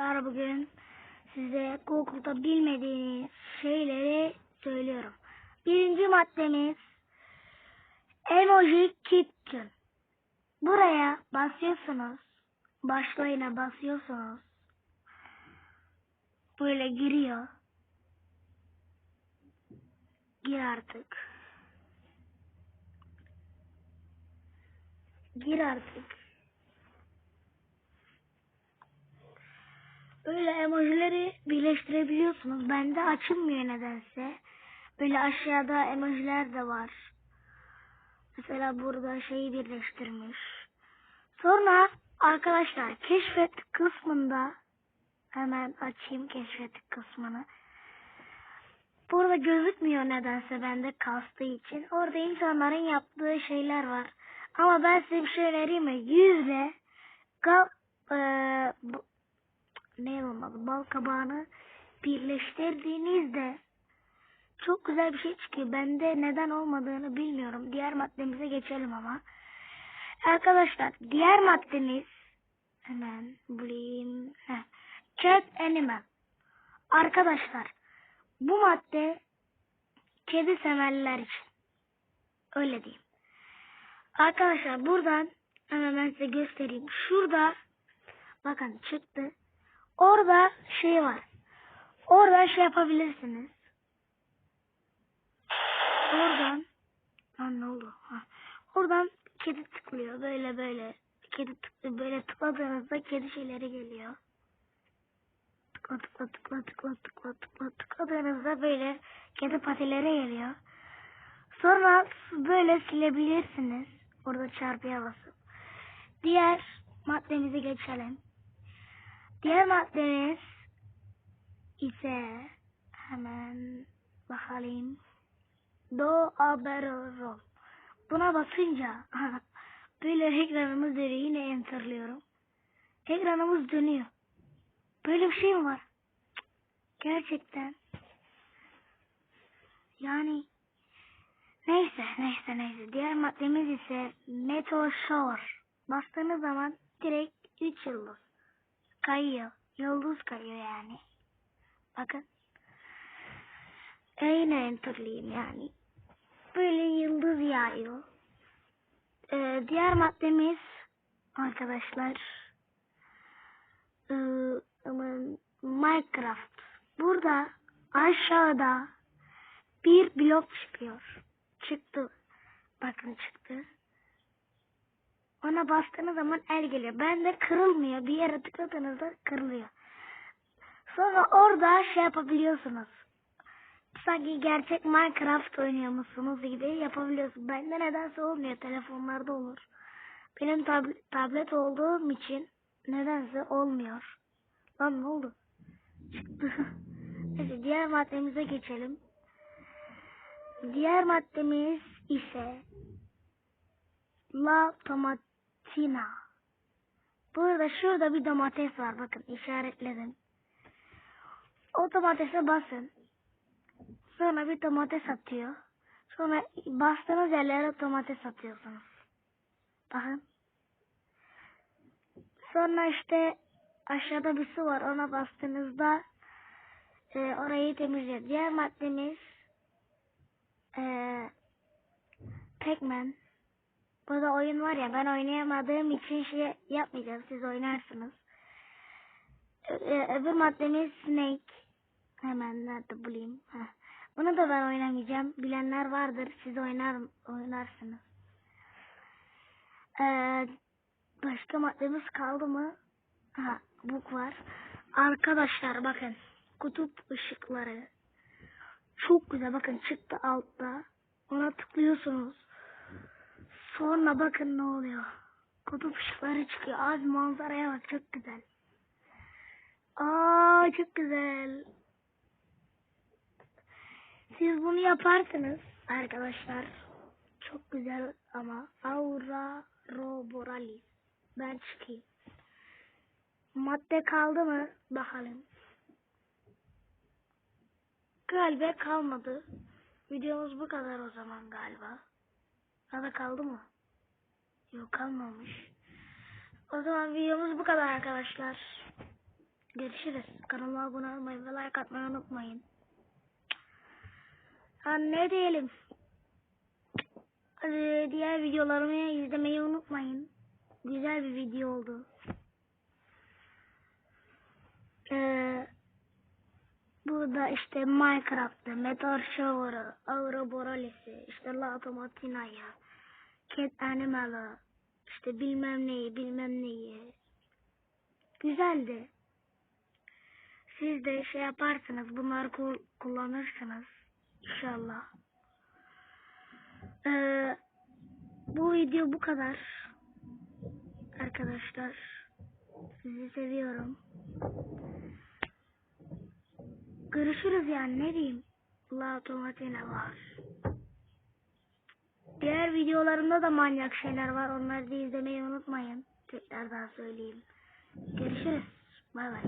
arkadaşlar bugün size Google'da bilmediğiniz şeyleri söylüyorum. Birinci maddemiz Emoji Kitchen. Buraya basıyorsunuz. Başlayına basıyorsunuz. Böyle giriyor. Gir artık. Gir artık. Böyle emojileri birleştirebiliyorsunuz. Bende açılmıyor nedense. Böyle aşağıda emojiler de var. Mesela burada şeyi birleştirmiş. Sonra arkadaşlar keşfet kısmında hemen açayım keşfet kısmını. Burada gözükmüyor nedense bende kastığı için. Orada insanların yaptığı şeyler var. Ama ben size bir şey vereyim mi? Yüzle kal, eee, bu- ne olmalı bal kabağını birleştirdiğinizde çok güzel bir şey çıkıyor. Bende neden olmadığını bilmiyorum. Diğer maddemize geçelim ama. Arkadaşlar diğer maddemiz hemen bulayım. Heh. Cat Animal. Arkadaşlar bu madde kedi severler için. Öyle diyeyim. Arkadaşlar buradan hemen ben size göstereyim. Şurada bakın çıktı. Orada şey var. Oradan şey yapabilirsiniz. Oradan lan ne oldu? Ha. Oradan kedi tıklıyor böyle böyle. Kedi tıklıyor böyle tıkladığınızda kedi şeyleri geliyor. Tıkla tıkla tıkla tıkla tıkla tıkla tıkladığınızda böyle kedi patileri geliyor. Sonra böyle silebilirsiniz. Orada çarpıya basıp. Diğer maddemize geçelim. Diğer maddemiz ise hemen bakalım. Do Aberol. Buna basınca böyle ekranımız dönüyor. Yine enterlıyorum. Ekranımız dönüyor. Böyle bir şey mi var? Gerçekten. Yani neyse neyse neyse. Diğer maddemiz ise Meteor Shower. Bastığınız zaman direkt 3 yıldız kayıyor. Yıldız kayıyor yani. Bakın. E yine enterleyeyim yani. Böyle yıldız yağıyor. Ee, diğer maddemiz arkadaşlar ee, Minecraft. Burada aşağıda bir blok çıkıyor. Çıktı. Bakın çıktı. Ona bastığınız zaman el geliyor. Bende kırılmıyor. Bir yere tıkladığınızda kırılıyor. Sonra orada şey yapabiliyorsunuz. Sanki gerçek Minecraft oynuyormuşsunuz gibi yapabiliyorsunuz. Bende nedense olmuyor. Telefonlarda olur. Benim tab- tablet olduğum için nedense olmuyor. Lan ne oldu? Çıktı. Neyse diğer maddemize geçelim. Diğer maddemiz ise La Tomatina. Burada şurada bir domates var. Bakın işaretledim. O domatese basın. Sonra bir domates atıyor. Sonra bastığınız yerlere domates atıyorsunuz. Bakın. Sonra işte aşağıda bir su var. Ona bastığınızda e, orayı temizliyor. Diğer maddemiz e, Pac-Man. Burada oyun var ya ben oynayamadığım için şey yapmayacağım. Siz oynarsınız. Ö- öbür maddemiz Snake. Hemen nerede bulayım. Bunu da ben oynamayacağım. Bilenler vardır. Siz oynar oynarsınız. Ee, başka maddemiz kaldı mı? Ha, buk var. Arkadaşlar bakın. Kutup ışıkları. Çok güzel. Bakın çıktı altta. Ona tıklıyorsunuz. Sonra bakın ne oluyor. Kutup ışıkları çıkıyor. Az manzaraya bak çok güzel. Aa çok güzel. Siz bunu yaparsınız arkadaşlar. Çok güzel ama Aura Roboralis. Ben çıkayım. Madde kaldı mı? Bakalım. Galiba kalmadı. Videomuz bu kadar o zaman galiba. Ya da kaldı mı? Yok kalmamış. O zaman videomuz bu kadar arkadaşlar. Görüşürüz. Kanalıma abone olmayı ve like atmayı unutmayın. Ha ne diyelim? Diğer videolarımı izlemeyi unutmayın. Güzel bir video oldu. Ee, burada işte Minecraft'ta, Meteor Shower'ı, Auroboralis'i, işte La Automatina'yı, Cat Animal'ı, işte bilmem neyi, bilmem neyi. Güzeldi. Siz de şey yaparsınız, bunları kul- kullanırsınız. İnşallah. Ee, bu video bu kadar. Arkadaşlar. Sizi seviyorum. Görüşürüz yani ne diyeyim. La otomatine var. Diğer videolarımda da manyak şeyler var. Onları da izlemeyi unutmayın. Tekrardan söyleyeyim. Görüşürüz. Bay bay.